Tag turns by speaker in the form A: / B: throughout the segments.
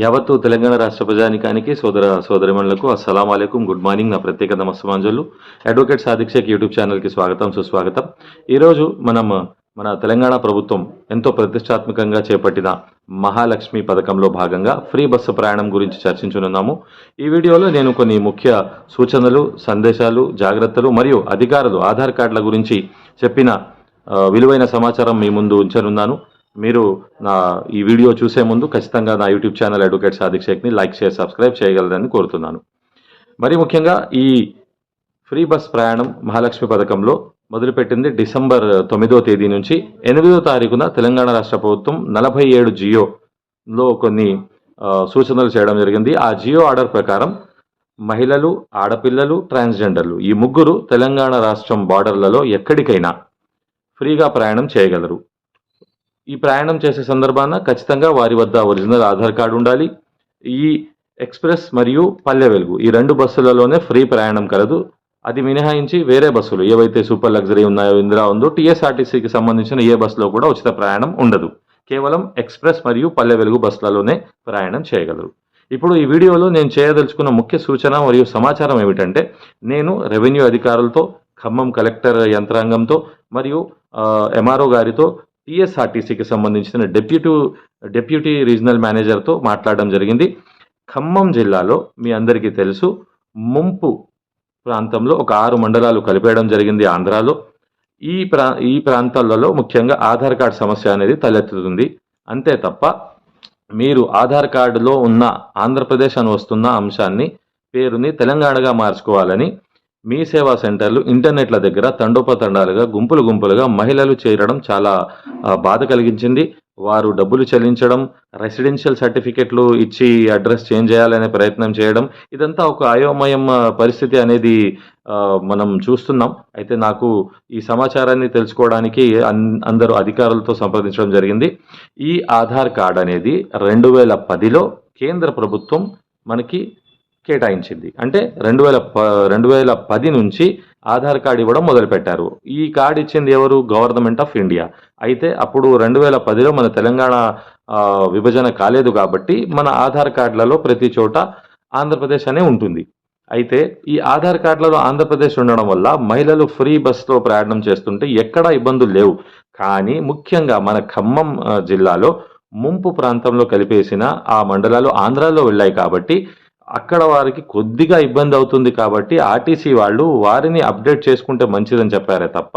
A: యావత్తు తెలంగాణ రాష్ట్ర ప్రజానికానికి సోదర సోదరిమణులకు అస్సలం అలైకుం. Good morning. నా ప్రత్యేక నమస్సమాంజలు. అడ్వకేట్ సాధిక్షక్ యూట్యూబ్ ఛానల్కి స్వాగతం సుస్వాగతం. ఈరోజు మనం మన తెలంగాణ ప్రభుత్వం ఎంతో ప్రతిష్టాత్మకంగా చేపట్టిన మహాలక్ష్మి పథకంలో భాగంగా ఫ్రీ బస్సు ప్రయాణం గురించి చర్చించనున్నాము. ఈ వీడియోలో నేను కొన్ని ముఖ్య సూచనలు సందేశాలు జాగ్రత్తలు మరియు అధికారులు ఆధార్ కార్డుల గురించి చెప్పిన విలువైన సమాచారం మీ ముందు ఉంచనున్నాను. మీరు నా ఈ వీడియో చూసే ముందు ఖచ్చితంగా నా యూట్యూబ్ ఛానల్ అడ్వకేట్ సాదిక్ షేక్ని లైక్ షేర్ సబ్స్క్రైబ్ చేయగలరని కోరుతున్నాను. మరి ముఖ్యంగా ఈ ఫ్రీ బస్ ప్రయాణం మహాలక్ష్మి పథకంలో మొదలుపెట్టింది డిసెంబర్ తొమ్మిదో తేదీ నుంచి ఎనిమిదో తారీఖున తెలంగాణ రాష్ట్ర ప్రభుత్వం నలభై ఏడు జియోలో కొన్ని సూచనలు చేయడం జరిగింది. ఆ జియో ఆర్డర్ ప్రకారం మహిళలు ఆడపిల్లలు ట్రాన్స్జెండర్లు ఈ ముగ్గురు తెలంగాణ రాష్ట్రం బార్డర్లలో ఎక్కడికైనా ఫ్రీగా ప్రయాణం చేయగలరు. ఈ ప్రయాణం చేసే సందర్భాన ఖచ్చితంగా వారి వద్ద ఒరిజినల్ ఆధార్ కార్డు ఉండాలి. ఈ ఎక్స్ప్రెస్ మరియు పల్లె వెలుగు ఈ రెండు బస్సులలోనే ఫ్రీ ప్రయాణం కలదు. అది మినహాయించి వేరే బస్సులు ఏవైతే సూపర్ లగ్జరీ ఉన్నాయో ఇందిరా ఉందో టీఎస్ఆర్టీసీకి సంబంధించిన ఏ బస్సులో కూడా ఉచిత ప్రయాణం ఉండదు. కేవలం ఎక్స్ప్రెస్ మరియు పల్లె వెలుగు బస్సులలోనే ప్రయాణం చేయగలరు. ఇప్పుడు ఈ వీడియోలో నేను చేయదలుచుకున్న ముఖ్య సూచన మరియు సమాచారం ఏమిటంటే నేను రెవెన్యూ అధికారులతో ఖమ్మం కలెక్టర్ యంత్రాంగంతో మరియు ఎంఆర్ఓ గారితో టీఎస్ఆర్టీసీకి సంబంధించిన డెప్యూటీ డెప్యూటీ రీజనల్ మేనేజర్తో మాట్లాడడం జరిగింది. ఖమ్మం జిల్లాలో మీ అందరికీ తెలుసు ముంపు ప్రాంతంలో ఒక ఆరు మండలాలు కలిపేయడం జరిగింది ఆంధ్రాలో. ఈ ప్రా ఈ ప్రాంతాలలో ముఖ్యంగా ఆధార్ కార్డ్ సమస్య అనేది తలెత్తుతుంది. అంతే తప్ప మీరు ఆధార్ కార్డులో ఉన్న ఆంధ్రప్రదేశ్ అని వస్తున్న అంశాన్ని పేరుని తెలంగాణగా మార్చుకోవాలని మీ సేవా సెంటర్లు ఇంటర్నెట్ల దగ్గర తండోపతండాలుగా గుంపులు గుంపులుగా మహిళలు చేరడం చాలా బాధ కలిగించింది. వారు డబ్బులు చెల్లించడం రెసిడెన్షియల్ సర్టిఫికెట్లు ఇచ్చి అడ్రస్ చేంజ్ చేయాలనే ప్రయత్నం చేయడం ఇదంతా ఒక అయోమయం పరిస్థితి అనేది మనం చూస్తున్నాం. అయితే నాకు ఈ సమాచారాన్ని తెలుసుకోవడానికి అన్- అందరూ అధికారులతో సంప్రదించడం జరిగింది. ఈ ఆధార్ కార్డ్ అనేది రెండు వేల పదిలో కేంద్ర ప్రభుత్వం మనకి కేటాయించింది. అంటే రెండు వేల ప రెండు వేల పది నుంచి ఆధార్ కార్డు ఇవ్వడం మొదలుపెట్టారు. ఈ కార్డు ఇచ్చింది ఎవరు? Government of India. అయితే అప్పుడు రెండు వేల పదిలో మన తెలంగాణ విభజన కాలేదు కాబట్టి మన ఆధార్ కార్డులలో ప్రతి చోట ఆంధ్రప్రదేశ్ అనే ఉంటుంది. అయితే ఈ ఆధార్ కార్డులలో ఆంధ్రప్రదేశ్ ఉండడం వల్ల మహిళలు ఫ్రీ బస్సులో ప్రయాణం చేస్తుంటే ఎక్కడా ఇబ్బందులు లేవు. కానీ ముఖ్యంగా మన ఖమ్మం జిల్లాలో ముంపు ప్రాంతంలో కలిపేసిన ఆ మండలాలు ఆంధ్రాలో వెళ్ళాయి కాబట్టి అక్కడ వారికి కొద్దిగా ఇబ్బంది అవుతుంది కాబట్టి ఆర్టీసీ వాళ్ళు వారిని అప్డేట్ చేసుకుంటే మంచిదని చెప్పారే తప్ప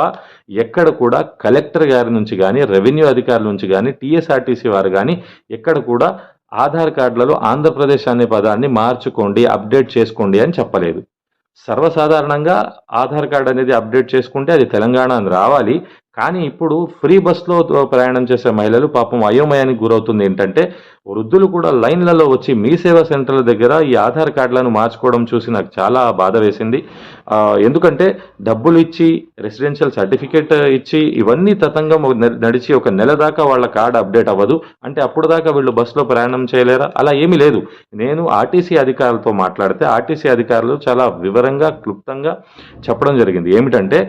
A: ఎక్కడ కూడా కలెక్టర్ గారి నుంచి కానీ రెవెన్యూ అధికారుల నుంచి కానీ టీఎస్ఆర్టీసీ వారు కానీ ఎక్కడ కూడా ఆధార్ కార్డులలో ఆంధ్రప్రదేశ్ అనే పదాన్ని మార్చుకోండి అప్డేట్ చేసుకోండి అని చెప్పలేదు. సర్వసాధారణంగా ఆధార్ కార్డ్ అనేది అప్డేట్ చేసుకుంటే అది తెలంగాణ అని రావాలి. కానీ ఇప్పుడు ఫ్రీ బస్లో ప్రయాణం చేసే మహిళలు పాపం అయోమయానికి గురవుతుంది. ఏంటంటే వృద్ధులు కూడా లైన్లలో వచ్చి మీ సేవా సెంటర్ల దగ్గర ఈ ఆధార్ కార్డులను మార్చుకోవడం చూసి నాకు చాలా బాధ వేసింది. ఎందుకంటే డబ్బులు ఇచ్చి రెసిడెన్షియల్ సర్టిఫికేట్ ఇచ్చి ఇవన్నీ తతంగం నడిచి ఒక నెల దాకా వాళ్ళ కార్డు అప్డేట్ అవ్వదు. అంటే అప్పుడు దాకా వీళ్ళు బస్సులో ప్రయాణం చేయలేరా? అలా ఏమీ లేదు. నేను ఆర్టీసీ అధికారులతో మాట్లాడితే ఆర్టీసీ అధికారులు చాలా వివరంగా క్లుప్తంగా చెప్పడం జరిగింది. ఏమిటంటే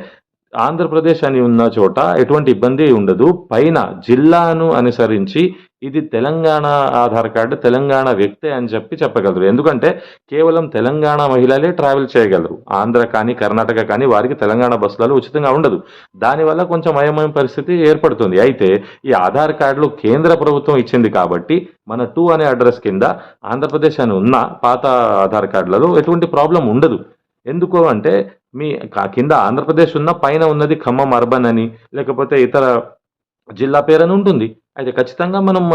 A: ఆంధ్రప్రదేశ్ అని ఉన్న చోట ఎటువంటి ఇబ్బంది ఉండదు. పైన జిల్లాను అనుసరించి ఇది తెలంగాణ ఆధార్ కార్డు తెలంగాణ వ్యక్తే అని చెప్పి చెప్పగలరు. ఎందుకంటే కేవలం తెలంగాణ మహిళలే ట్రావెల్ చేయగలరు. ఆంధ్ర కానీ కర్ణాటక కానీ వారికి తెలంగాణ బస్సులలో ఉచితంగా ఉండదు. దానివల్ల కొంచెం అయమయం పరిస్థితి ఏర్పడుతుంది. అయితే ఈ ఆధార్ కార్డులు కేంద్ర ప్రభుత్వం ఇచ్చింది కాబట్టి మన టూ అనే అడ్రస్ కింద ఆంధ్రప్రదేశ్ అని ఉన్న పాత ఆధార్ కార్డులలో ఎటువంటి ప్రాబ్లం ఉండదు. ఎందుకు అంటే మీ కా- కింద ఆంధ్రప్రదేశ్ ఉన్న పైన ఉన్నది ఖమ్మం అర్బన్ అని లేకపోతే ఇతర జిల్లా పేరు అని ఉంటుంది. అయితే ఖచ్చితంగా మనం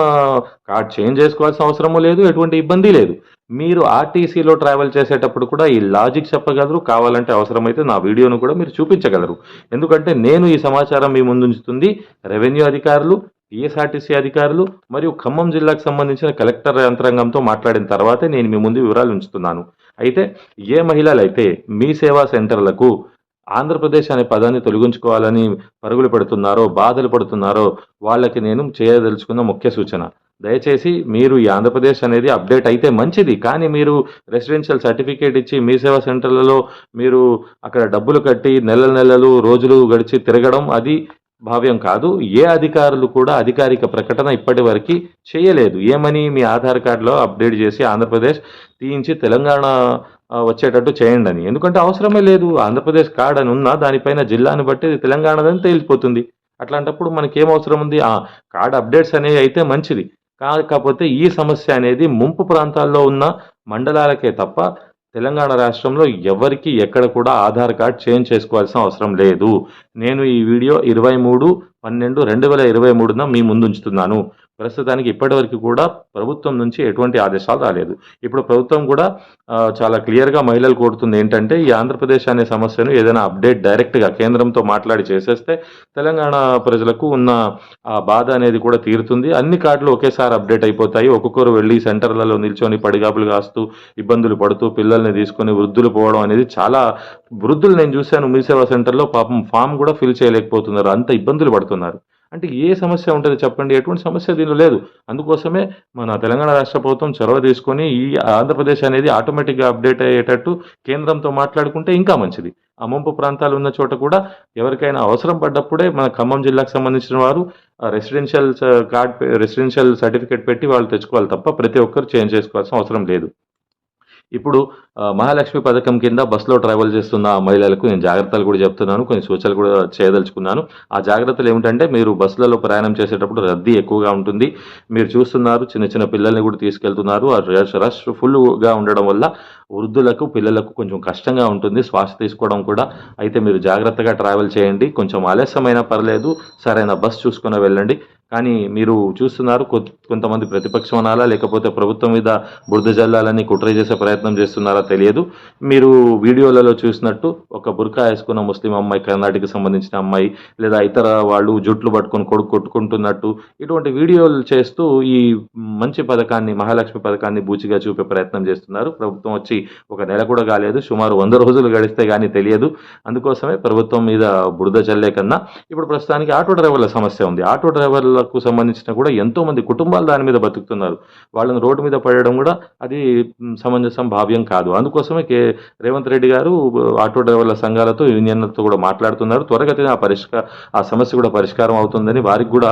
A: కార్డ్ చేంజ్ చేసుకోవాల్సిన అవసరము లేదు ఎటువంటి ఇబ్బంది లేదు. మీరు ఆర్టీసీలో ట్రావెల్ చేసేటప్పుడు కూడా ఈ లాజిక్ చెప్పగలరు కావాలంటే అవసరమైతే నా వీడియోను కూడా మీరు చూపించగలరు. ఎందుకంటే నేను ఈ సమాచారం మీ ముందు ఉంచుతుంది. రెవెన్యూ అధికారులు టీఎస్ఆర్టీసీ అధికారులు మరియు ఖమ్మం జిల్లాకు సంబంధించిన కలెక్టర్ యంత్రాంగంతో మాట్లాడిన తర్వాతే నేను మీ ముందు వివరాలు ఉంచుతున్నాను. అయితే ఏ మహిళలైతే మీ సేవా సెంటర్లకు ఆంధ్రప్రదేశ్ అనే పదాన్ని తొలగించుకోవాలని పరుగులు పెడుతున్నారో బాధలు పడుతున్నారో వాళ్ళకి నేను చేయదలుచుకున్న ముఖ్య సూచన. దయచేసి మీరు ఈ ఆంధ్రప్రదేశ్ అనేది అప్డేట్ అయితే మంచిది కానీ మీరు రెసిడెన్షియల్ సర్టిఫికేట్ ఇచ్చి మీ సేవా సెంటర్లలో మీరు అక్కడ డబ్బులు కట్టి నెల నెలలు రోజులు గడిచి తిరగడం అది భావ్యం కాదు. ఏ అధికారులు కూడా అధికారిక ప్రకటన ఇప్పటి వరకు చేయలేదు. ఏమని మీ ఆధార్ కార్డులో అప్డేట్ చేసి ఆంధ్రప్రదేశ్ తీయించి తెలంగాణ వచ్చేటట్టు చేయండి అని ఎందుకంటే అవసరమే లేదు. ఆంధ్రప్రదేశ్ కార్డ్ అని ఉన్నా దానిపైన జిల్లాను బట్టి తెలంగాణదని తేలిపోతుంది అట్లాంటప్పుడు మనకి ఏం అవసరం ఉంది? ఆ కార్డ్ అప్డేట్స్ అనేవి అయితే మంచిది. కాకపోతే ఈ సమస్య అనేది ముంపు ప్రాంతాల్లో ఉన్న మండలాలకే తప్ప తెలంగాణ రాష్ట్రంలో ఎవరికి ఎక్కడ కూడా ఆధార్ కార్డ్ చేంజ్ చేసుకోవాల్సిన అవసరం లేదు. నేను ఈ వీడియో ఇరవై మూడు పన్నెండు రెండు వేల ఇరవై మూడున మీ ముందు ఉంచుతున్నాను. ప్రస్తుతానికి ఇప్పటివరకు కూడా ప్రభుత్వం నుంచి ఎటువంటి ఆదేశాలు రాలేదు. ఇప్పుడు ప్రభుత్వం కూడా చాలా క్లియర్గా మహిళలు కోరుతుంది ఏంటంటే ఈ ఆంధ్రప్రదేశ్ అనే సమస్యను ఏదైనా అప్డేట్ డైరెక్ట్గా కేంద్రంతో మాట్లాడి చేసేస్తే తెలంగాణ ప్రజలకు ఉన్న ఆ బాధ అనేది కూడా తీరుతుంది. అన్ని కార్డులు ఒకేసారి అప్డేట్ అయిపోతాయి. ఒక్కొక్కరు వెళ్ళి సెంటర్లలో నిల్చొని పడిగాపులు కాస్తూ ఇబ్బందులు పడుతూ పిల్లల్ని తీసుకొని వృద్ధులు పోవడం అనేది చాలా వృద్ధులు నేను చూశాను మీ సేవా సెంటర్లో పాపం ఫామ్ కూడా ఫిల్ చేయలేకపోతున్నారు. అంత ఇబ్బందులు పడుతున్నారు. అంటే ఏ సమస్య ఉంటుంది చెప్పండి? ఎటువంటి సమస్య దీనిలో లేదు. అందుకోసమే మన తెలంగాణ రాష్ట్ర ప్రభుత్వం చొరవ తీసుకొని ఈ ఆంధ్రప్రదేశ్ అనేది ఆటోమేటిక్గా అప్డేట్ అయ్యేటట్టు కేంద్రంతో మాట్లాడుకుంటే ఇంకా మంచిది. ఆ ముంపు ప్రాంతాలు ఉన్న చోట కూడా ఎవరికైనా అవసరం పడ్డప్పుడే మన ఖమ్మం జిల్లాకు సంబంధించిన వారు రెసిడెన్షియల్ కార్డ్ రెసిడెన్షియల్ సర్టిఫికేట్ పెట్టి వాళ్ళు తెచ్చుకోవాలి తప్ప ప్రతి ఒక్కరు చేంజ్ చేసుకోవాల్సిన అవసరం లేదు. ఇప్పుడు మహాలక్ష్మి పథకం కింద బస్సులో ట్రావెల్ చేస్తున్న మహిళలకు నేను జాగ్రత్తలు కూడా చెప్తున్నాను కొన్ని సూచనలు కూడా చేయదలుచుకున్నాను. ఆ జాగ్రత్తలు ఏమిటంటే మీరు బస్సులలో ప్రయాణం చేసేటప్పుడు రద్దీ ఎక్కువగా ఉంటుంది. మీరు చూస్తున్నారు చిన్న చిన్న పిల్లల్ని కూడా తీసుకెళ్తున్నారు. ఆ రష్ రష్ ఫుల్గా ఉండడం వల్ల వృద్ధులకు పిల్లలకు కొంచెం కష్టంగా ఉంటుంది. శ్వాస తీసుకోవడం కూడా అయితే మీరు జాగ్రత్తగా ట్రావెల్ చేయండి. కొంచెం ఆలస్యమైనా పర్లేదు. సరైన బస్ చూసుకుని వెళ్ళండి. కానీ మీరు చూస్తున్నారు కొ- కొంతమంది ప్రతిపక్షం అనాలా లేకపోతే ప్రభుత్వం మీద బురద జల్లాలని కుట్ర చేసే ప్రయత్నం చేస్తున్నారా తెలియదు. మీరు వీడియోలలో చూసినట్టు ఒక బుర్కా వేసుకున్న ముస్లిం అమ్మాయి కర్ణాటకకి సంబంధించిన అమ్మాయి లేదా ఇతర వాళ్ళు జుట్లు పట్టుకొని కొడుకు కొట్టుకుంటున్నట్టు ఇటువంటి వీడియోలు చేస్తూ ఈ మంచి పథకాన్ని మహాలక్ష్మి పథకాన్ని బూచిగా చూపే ప్రయత్నం చేస్తున్నారు. ప్రభుత్వం వచ్చి ఒక నెల కూడా కాలేదు. సుమారు వంద రోజులు గడిస్తే కానీ తెలియదు. అందుకోసమే ప్రభుత్వం మీద బురద చల్లే కన్నా ఇప్పుడు ప్రస్తుతానికి ఆటో డ్రైవర్ల సమస్య ఉంది. ఆటో డ్రైవర్లకు సంబంధించిన కూడా ఎంతో మంది కుటుంబాలు దాని మీద బతుకుతున్నారు. వాళ్ళని రోడ్డు మీద పడడం కూడా అది సమంజసం భావ్యం కాదు. అందుకోసమే కే రేవంత్ రెడ్డి గారు ఆటో డ్రైవర్ల సంఘాలతో యూనియన్లతో కూడా మాట్లాడుతున్నారు. త్వరగతిన ఆ పరిష్కార ఆ సమస్య కూడా పరిష్కారం అవుతుందని వారికి కూడా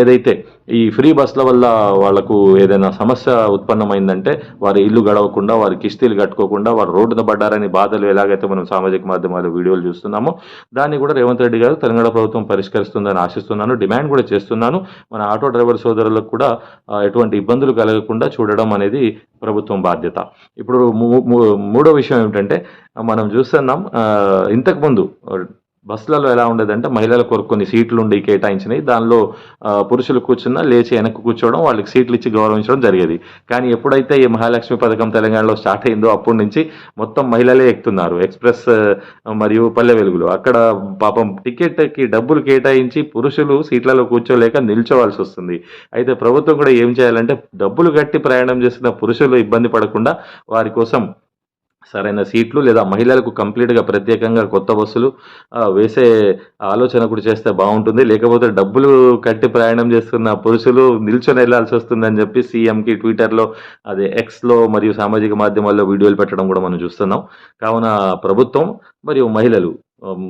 A: ఏదైతే ఈ ఫ్రీ బస్ల వల్ల వాళ్ళకు ఏదైనా సమస్య ఉత్పన్నమైందంటే వారి ఇల్లు గడవకుండా వారి కిస్తీలు కట్టుకోకుండా వారు రోడ్డున పడ్డారని బాధలు ఎలాగైతే మనం సామాజిక మాధ్యమాలు వీడియోలు చూస్తున్నామో దాన్ని కూడా రేవంత్ రెడ్డి గారు తెలంగాణ ప్రభుత్వం పరిష్కరిస్తుందని ఆశిస్తున్నాను డిమాండ్ కూడా చేస్తున్నాను. మన ఆటో డ్రైవర్ సోదరులకు కూడా ఎటువంటి ఇబ్బందులు కలగకుండా చూడడం అనేది ప్రభుత్వం బాధ్యత. ఇప్పుడు మూ- మూడో విషయం ఏమిటంటే మనం చూస్తున్నాం ఇంతకుముందు బస్సులలో ఎలా ఉండేదంటే మహిళల కొరకు కొన్ని సీట్లు ఉండి కేటాయించినాయి దానిలో పురుషులు కూర్చున్నా లేచి వెనక్కి కూర్చోవడం వాళ్ళకి సీట్లు ఇచ్చి గౌరవించడం జరిగేది. కానీ ఎప్పుడైతే ఈ మహాలక్ష్మి పథకం తెలంగాణలో స్టార్ట్ అయిందో అప్పటి నుంచి మొత్తం మహిళలే ఎక్కుతున్నారు. ఎక్స్ప్రెస్ మరియు పల్లె వెలుగులు. అక్కడ పాపం టికెట్కి డబ్బులు కేటాయించి పురుషులు సీట్లలో కూర్చోలేక నిల్చోవాల్సి వస్తుంది. అయితే ప్రభుత్వం కూడా ఏం చేయాలంటే డబ్బులు కట్టి ప్రయాణం చేస్తున్న పురుషులు ఇబ్బంది పడకుండా వారి కోసం సరైన సీట్లు లేదా మహిళలకు కంప్లీట్గా ప్రత్యేకంగా కొత్త బస్సులు వేసే ఆలోచన కూడా చేస్తే బాగుంటుంది. లేకపోతే డబ్బులు కట్టి ప్రయాణం చేస్తున్న పురుషులు నిల్చొని వెళ్ళాల్సి వస్తుందని చెప్పి సీఎంకి ట్విట్టర్లో అదే ఎక్స్లో మరియు సామాజిక మాధ్యమాల్లో వీడియోలు పెట్టడం కూడా మనం చూస్తున్నాం. కావున ప్రభుత్వం మరియు మహిళలు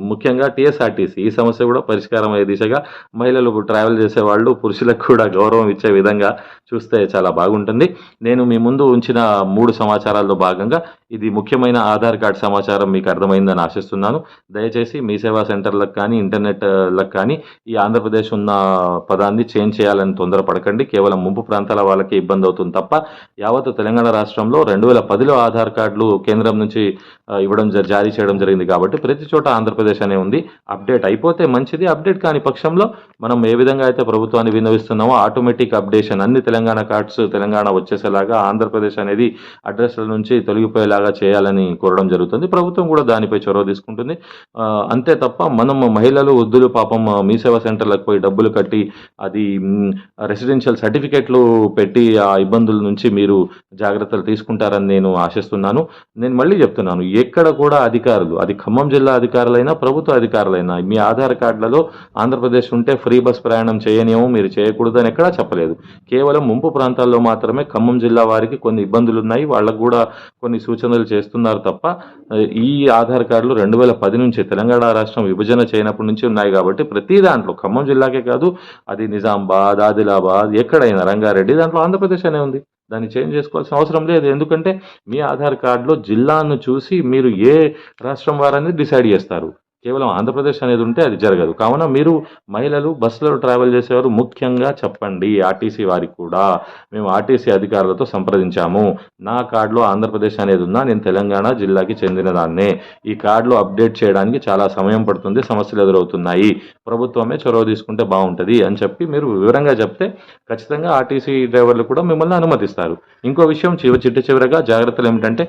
A: ముఖ్యంగా టీఎస్ఆర్టీసీ ఈ సమస్య కూడా పరిష్కారం అయ్యే దిశగా మహిళలు ట్రావెల్ చేసే వాళ్ళు పురుషులకు కూడా గౌరవం ఇచ్చే విధంగా చూస్తే చాలా బాగుంటుంది. నేను మీ ముందు ఉంచిన మూడు సమాచారాల్లో భాగంగా ఇది ముఖ్యమైన ఆధార్ కార్డ్ సమాచారం మీకు అర్థమైందని ఆశిస్తున్నాను. దయచేసి మీ సేవా సెంటర్లకు కానీ ఇంటర్నెట్లకు కానీ ఈ ఆంధ్రప్రదేశ్ ఉన్న పదాన్ని చేంజ్ చేయాలని తొందరపడకండి. కేవలం ముంపు ప్రాంతాల వాళ్ళకి ఇబ్బంది అవుతుంది తప్ప యావత్ తెలంగాణ రాష్ట్రంలో రెండు వేల పదిలో ఆధార్ కార్డులు కేంద్రం నుంచి ఇవ్వడం జ- జారీ చేయడం జరిగింది కాబట్టి ప్రతి చోట ఆంధ్రప్రదేశ్ అనే ఉంది. అప్డేట్ అయిపోతే మంచిది. అప్డేట్ కాని పక్షంలో మనం ఏ విధంగా అయితే ప్రభుత్వాన్ని వినవిస్తున్నామో ఆటోమేటిక్ అప్డేషన్ అన్ని తెలంగాణ కార్డ్స్ తెలంగాణ వచ్చేసేలాగా ఆంధ్రప్రదేశ్ అనేది అడ్రస్ల నుంచి తొలగిపోయేలాగా చేయాలని కోరడం జరుగుతుంది. ప్రభుత్వం కూడా దానిపై చొరవ తీసుకుంటుంది. అంతే తప్ప మనం మహిళలు వృద్ధులు పాపం మీ సేవా సెంటర్లకు పోయి డబ్బులు కట్టి అది రెసిడెన్షియల్ సర్టిఫికెట్లు పెట్టి ఆ ఇబ్బందుల నుంచి మీరు జాగ్రత్తలు తీసుకుంటారని నేను ఆశిస్తున్నాను. నేను మళ్ళీ చెప్తున్నాను ఎక్కడ కూడా అధికారులు అది ఖమ్మం జిల్లా అధికారులైనా ప్రభుత్వ అధికారులైనా మీ ఆధార్ కార్డులలో ఆంధ్రప్రదేశ్ ఉంటే ఫ్రీ బస్ ప్రయాణం చేయనేమో మీరు చేయకూడదు అని ఎక్కడా చెప్పలేదు. కేవలం ముంపు ప్రాంతాల్లో మాత్రమే ఖమ్మం జిల్లా వారికి కొన్ని ఇబ్బందులు ఉన్నాయి వాళ్ళకు కూడా కొన్ని సూచనలు చేస్తున్నారు తప్ప ఈ ఆధార్ కార్డులు రెండు వేల పది నుంచి తెలంగాణ రాష్ట్రం విభజన చేయనప్పటి నుంచి ఉన్నాయి కాబట్టి ప్రతి దాంట్లో ఖమ్మం జిల్లాకే కాదు అది నిజామాబాద్ ఆదిలాబాద్ ఎక్కడైనా రంగారెడ్డి దాంట్లో ఆంధ్రప్రదేశ్ అనే ఉంది. దాన్ని చేంజ్ చేసుకోవాల్సిన అవసరం లేదు. ఎందుకంటే మీ ఆధార్ కార్డులో జిల్లాను చూసి మీరు ఏ రాష్ట్రం వారనేది డిసైడ్ చేస్తారు. కేవలం ఆంధ్రప్రదేశ్ అనేది ఉంటే అది జరగదు. కావున మీరు మహిళలు బస్సులలో ట్రావెల్ చేసేవారు ముఖ్యంగా చెప్పండి ఆర్టీసీ వారికి కూడా. మేము ఆర్టీసీ అధికారులతో సంప్రదించాము. నా కార్డులో ఆంధ్రప్రదేశ్ అనేది ఉందా? నేను తెలంగాణ జిల్లాకి చెందిన దాన్నే. ఈ కార్డులో అప్డేట్ చేయడానికి చాలా సమయం పడుతుంది సమస్యలు ఎదురవుతున్నాయి. ప్రభుత్వమే చొరవ తీసుకుంటే బాగుంటుంది అని చెప్పి మీరు వివరంగా చెప్తే ఖచ్చితంగా ఆర్టీసీ డ్రైవర్లు కూడా మిమ్మల్ని అనుమతిస్తారు. ఇంకో విషయం చివ చిట్ట చివరగా జాగ్రత్తలు ఏమిటంటే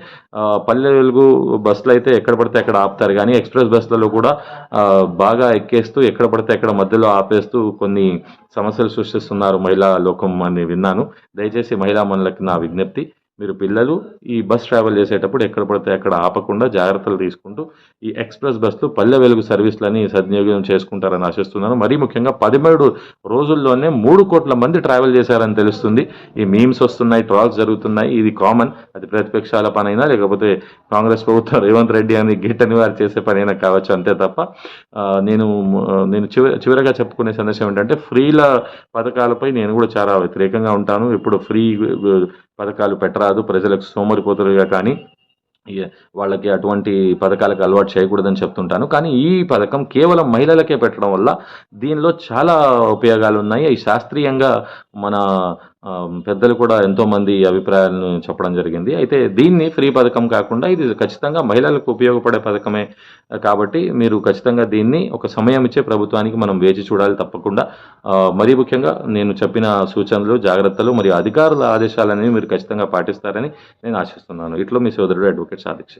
A: పల్లె వెలుగు బస్సులు అయితే ఎక్కడ పడితే అక్కడ ఆపుతారు. కానీ ఎక్స్ప్రెస్ బస్సులలో కూడా కూడా బాగా ఎక్కేస్తూ ఎక్కడ పడితే అక్కడ మధ్యలో ఆపేస్తూ కొన్ని సమస్యలు సృష్టిస్తున్నారు మహిళా లోకం అని విన్నాను. దయచేసి మహిళా మనులకి నా విజ్ఞప్తి. మీరు పిల్లలు ఈ బస్ ట్రావెల్ చేసేటప్పుడు ఎక్కడ పడితే అక్కడ ఆపకుండా జాగ్రత్తలు తీసుకుంటూ ఈ ఎక్స్ప్రెస్ బస్సులు పల్లె వెలుగు సర్వీసులని సద్వినియోగం చేసుకుంటారని ఆశిస్తున్నాను. మరీ ముఖ్యంగా పదిహేడు రోజుల్లోనే మూడు కోట్ల మంది ట్రావెల్ చేశారని తెలుస్తుంది. ఈ మీమ్స్ వస్తున్నాయి ట్రాల్స్ జరుగుతున్నాయి. ఇది కామన్ అది ప్రతిపక్షాల పనైనా లేకపోతే కాంగ్రెస్ ప్రభుత్వం రేవంత్ రెడ్డి అని గిట్టని వారు చేసే పనైనా కావచ్చు అంతే తప్ప. నేను నేను చివరి చివరిగా చెప్పుకునే సందేశం ఏంటంటే ఫ్రీల పథకాలపై నేను కూడా చాలా వ్యతిరేకంగా ఉంటాను. ఇప్పుడు ఫ్రీ పథకాలు పెట్టరాదు ప్రజలకు సోమరిపోతులుగా కానీ వాళ్ళకి అటువంటి పథకాలకు అలవాటు చేయకూడదని చెప్తుంటాను. కానీ ఈ పథకం కేవలం మహిళలకే పెట్టడం వల్ల దీనిలో చాలా ఉపయోగాలు ఉన్నాయి అవి శాస్త్రీయంగా మన పెద్దలు కూడా ఎంతోమంది అభిప్రాయాలను చెప్పడం జరిగింది. అయితే దీన్ని ఫ్రీ పథకం కాకుండా ఇది ఖచ్చితంగా మహిళలకు ఉపయోగపడే పథకమే కాబట్టి మీరు ఖచ్చితంగా దీన్ని ఒక సమయం ఇచ్చే ప్రభుత్వానికి మనం వేచి చూడాలి తప్పకుండా. మరీ ముఖ్యంగా నేను చెప్పిన సూచనలు జాగ్రత్తలు మరియు అధికారుల ఆదేశాలనేవి మీరు ఖచ్చితంగా పాటిస్తారని నేను ఆశిస్తున్నాను. ఇట్లో మీ సోదరుడు అడ్వకేట్ సాధిక్ష.